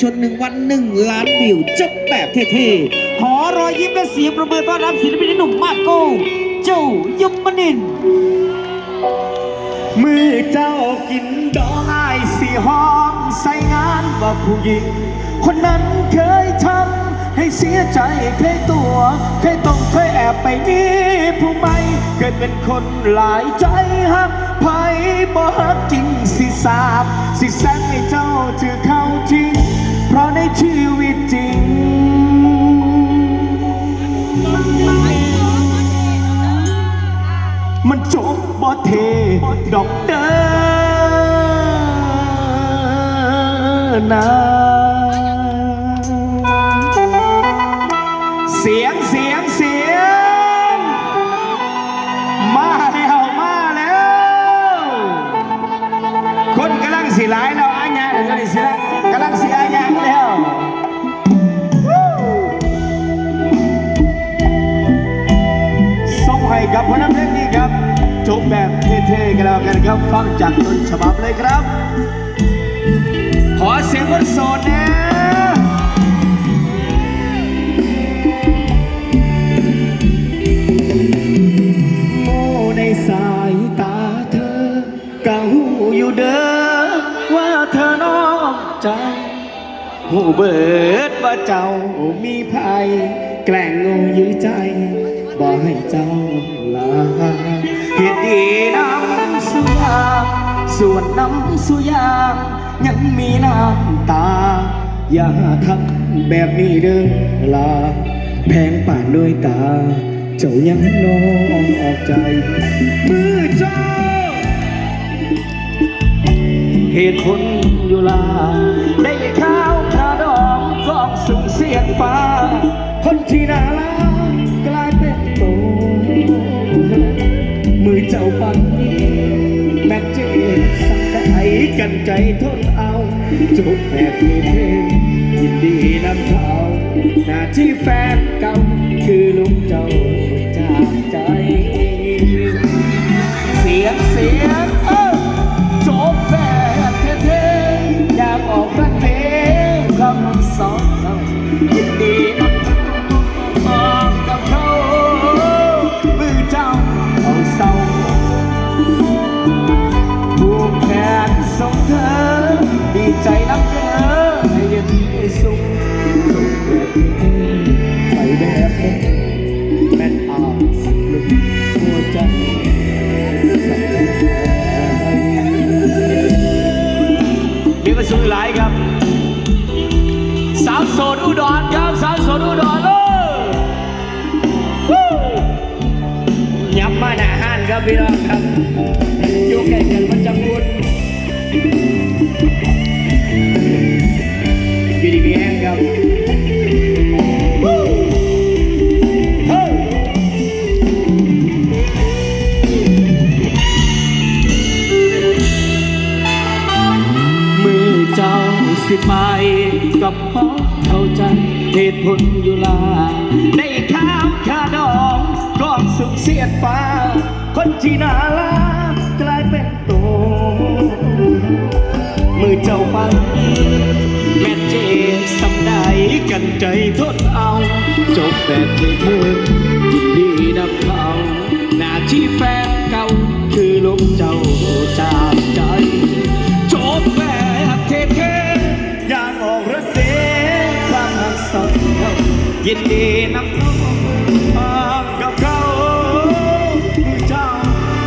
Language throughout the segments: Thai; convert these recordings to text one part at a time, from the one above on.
ชนหนึ่งวันหนึ่งล้านวิวจบแบบเท่ๆ ขอรอยยิ้มและเสียงประเมินต้อนรับศิลปินหนุ่มมาโก้เจ้ายุมนินทร์มือเจ้ากินดอกไอ้สีห้องใส่งานว่าผู้หญิง คนนั้นเคยทำให้เสียใจเคยตัว เคยต้องเคยแอบไปมีผู้ใหม่เคยเป็นคนหลายใจหักไพ่บ่ฮักจริงสิสาบ สิแซงให้เจ้าถือเข้าจับจากต้นฉบับเลยครับ ขอเสียงคนโสดนะโง่ในสายตาเธอก็หูอยู่เด้อว่าเธอนอกใจหูเบิดว่าเจ้ามีภัยแกล้งงงยื้อใจบ่ให้เจ้าลาเหตุดีน้ำ สุยางส่วนน้ำสุยางยังมีน้ำตา อย่าทำแบบนี้เด้อลา แพงป่านด้วยตา เจ้ายังน้องออกใจมือเจ้า เหตุผลอยู่ลา ได้ข้าวคาดองกองสูงเสียงฟ้า คนที่น่ารัก กันใจทนเอาจบแบบมีเพลงยินดีนำเขาหน้าที่แฟนเก่าคือลูกเจ้าจากใจ เสียงเสียงเออจบแบบเท่ๆอยากออกกันเพลงคำสอนเรายินดี มีประสุหลายครับ สาวโสดอุดรครับ สาวโสดอุดรเลยยับมาหน้าห้านครับพี่น้องครับอยู่ใกล้เมืองมันจะพูดอยู่ดีมีแห้งครับ ไปกับพ่อเข้าใจเหตุผลอยู่ลาได้ข้ามค่าดองกองสุขเสียดฟ้า คนที่น่ารักกลายเป็นโตมือเจ้าไปแม่เจสำได้กันใจทดเอา จบแบบเท่ยินดีนับเขาหน้าที่แฟนเก่าคือลูกเจ้าจากใจ ยินดีนำเขาออกกับเขามือเจ้า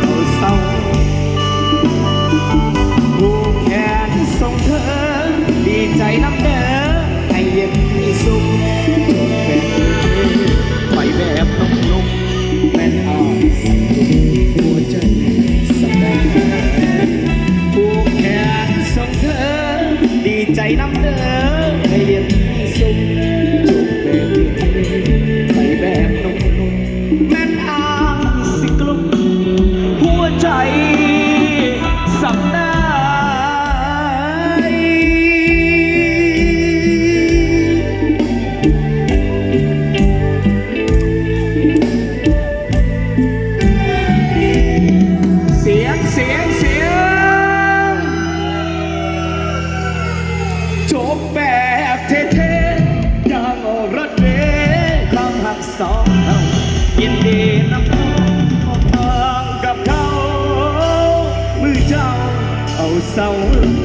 เอาเศร้าผูกแขนส่งเธอ ดีใจน้ำเด้อให้เย็นมีสุขจบแบบไปแบบนุ่มๆแม่นอ่อนหัวใจสักแผูกแขนส่งเธอ ดีใจน้ำเด้อ เ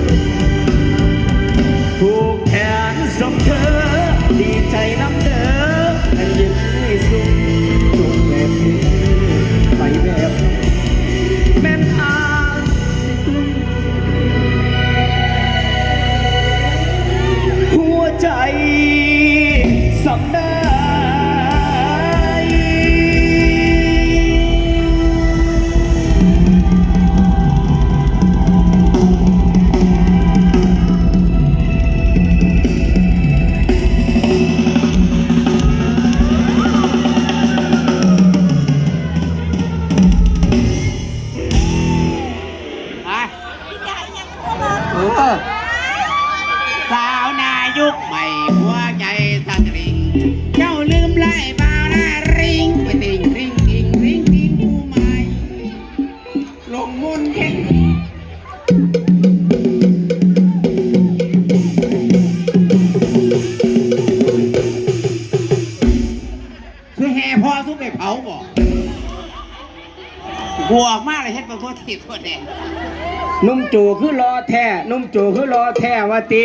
นุ่มจูคือรอแท้นุ่มจูคือรอแท้ว่าตี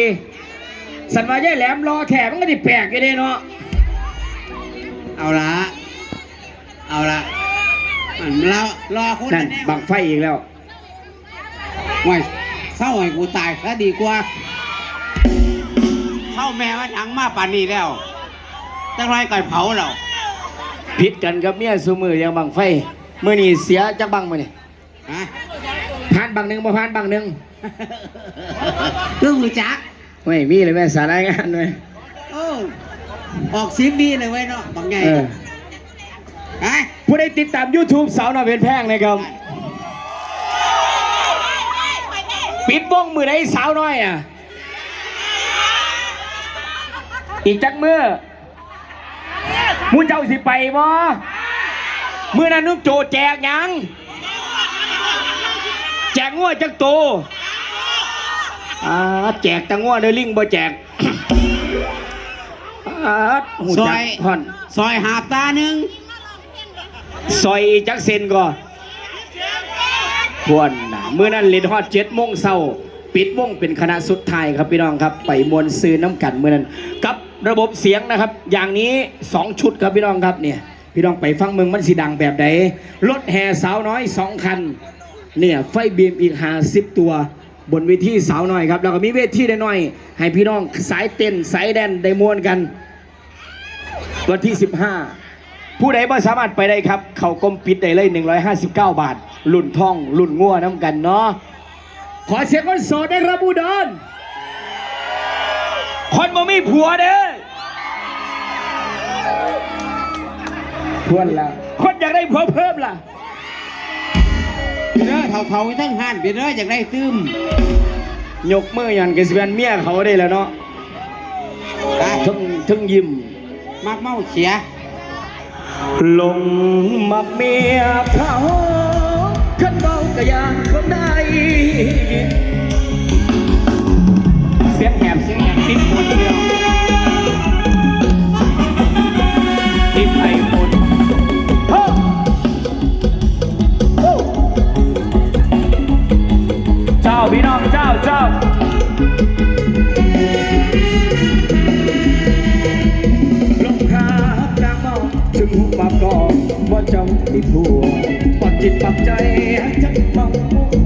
สันว่าย่ายแหลมรอแท้มันก็ดิแปลกอยู่เด้เนาะเอาละเอาละเรารอคุณนั่นแน่บังไฟอีกแล้วไว้เศร้าให้กูตายซะดีกว่าเศร้าแม่ว่าถังมาป่านนี้แล้วจังไรก่อนเผาเราผิดกันกับเมียซูมือยังบังไฟเมื่อนี่เสียจักบังมาเนี่ยฮะ ผ่านบังหนึ่งบ่ผ่านบังหนึ่งเรื่องรู้จักไม่มีเลยแม่สารายงานเลยโอ้ออกซิมดีเลยเว้ยเนาะบางไงเออฮะผู้ใดติดตาม YouTube สาวหน่อยเป็นแพงนะครับปิดวงมือใดสาวน้อยอะ อีกจักมือมูเจ้าสิไปบ่มือนั้นนุ่มโจแจกหยังแจ กงัวจักโตอ่าแจกแตังงัวเดอลิงบ่แจกอ่าหูซจัอกยห่อนซอยหาบตาหนึ่งซอยอีกจักเซนก่อนพวนนะเมื่อนั้นเล่นฮอดเจ็ดโมงเช้าปิดวงเป็นคณะสุดท้ายครับพี่น้องครับ ไปมวลซื้อน้ำกันเมื่อนั้นกับระบบเสียงนะครับ อย่างนี้ 2 ชุดครับพี่น้องครับเนี่ยพี่น้องไปฟังเมืองมันสีดังแบบใดรถแห่สาวน้อย 2 คัน เนี่ยไฟบีมอีกหาสิบตัว บนเวทีสาวน้อยครับ แล้วก็มีเวทีได้น้อยๆให้พี่น้องสายเต้นสายแดนได้มวนกัน วันที่ 15 ผู้ใดบ่สามารถไปได้ครับ เขากลมปิดได้เลย 159 บาทลุ่นท่องลุ่นงัวน้ำกันเนาะขอเสียงคนโสดได้ครับอุดรคนบ่มีผัวเด้อทวนละคนอยากได้ผัวเพิ่มล่ะ เด้อเท่าๆทั้งหันไปเด้ออยากได้ตื้มยกมือยันกสิเป็นเมียเขาได้แล้วเนาะฮะทึ่งทึ่งยิ้มมักเมาเขียลงมักเมียเขาขันเบากะยานคนใดเสียงแหบเสียงแหบติดหมดเดียว เจ้าลงครับนางมองถึงหุบปากกองว่าจำติดหัวปอดจิตปักใจให้จักเมาที่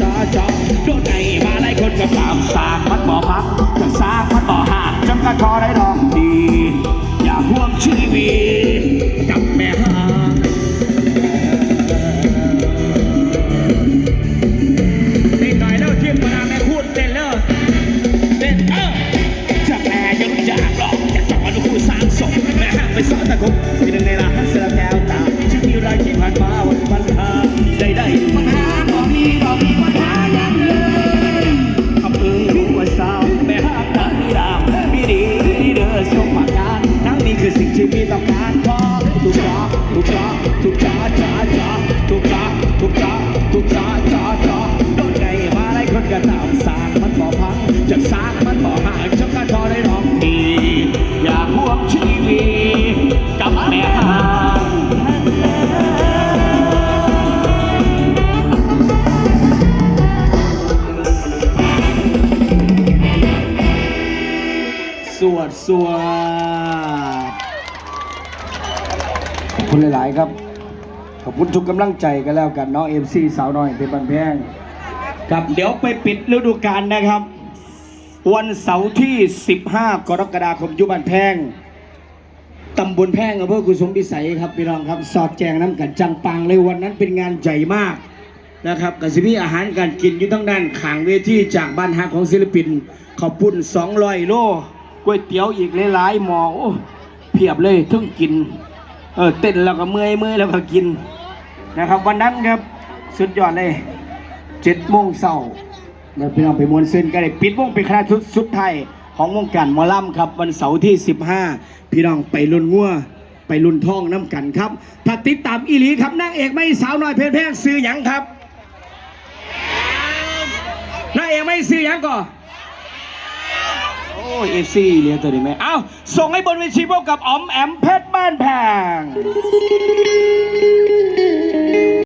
จอจอโดนไก่มาไล่คนกับตามสากมัดบ่อพักสากมัดบ่อหักจำกระทอได้ลองดี อย่าห่วงชีวิต ทุกกำลังใจกันแล้วกันน้องเอ็มซีสาวน้อยเป็นบันแพงครับเดี๋ยวไปปิดฤดูกาลนะครับ วันเสาร์ที่ 15 กรกฎาคมยุบันแพงตำบลแพงอำเภอคุสมพิสัยครับพี่น้องครับ สอดแจงน้ำกันจังปังเลยวันนั้นเป็นงานใหญ่มากนะครับกับสิมีอาหารการกินอยู่ทั้งด้านขางเวทีจากบ้านฮักของศิลปิน ขอบปุ่น200 โลก๋วยเตี๋ยวอีกหลายๆหมออเพียบเลยทั้งกิน เออเต้นแล้วก็เมื่อยเมื่อยแล้วก็กิน นะครับวันนั้นครับสุดยอดเลยเจ็ดโมงเศร้าเรพี่น้องไปมวลซึ่งก็ได้ปิดวงเป็นคณะชุดสุดไทยของวงการมอลัมครับวันเสาร์ที่ 15 พี่น้องไปลุนงัวไปลุนท่องน้ำกันครับ ถ้าติดตามอีหลีครับนางเอกไม่สาวน้อยเพลงแพงซื้อหยังครับนางเอกไม่ซื้อหยังก่อนโอ้เอซี่เลี้ยงตัวนี้ไหมเอ้าส่งให้บนเวทีพบกับอ๋อมแอมเพชรบ้านแพง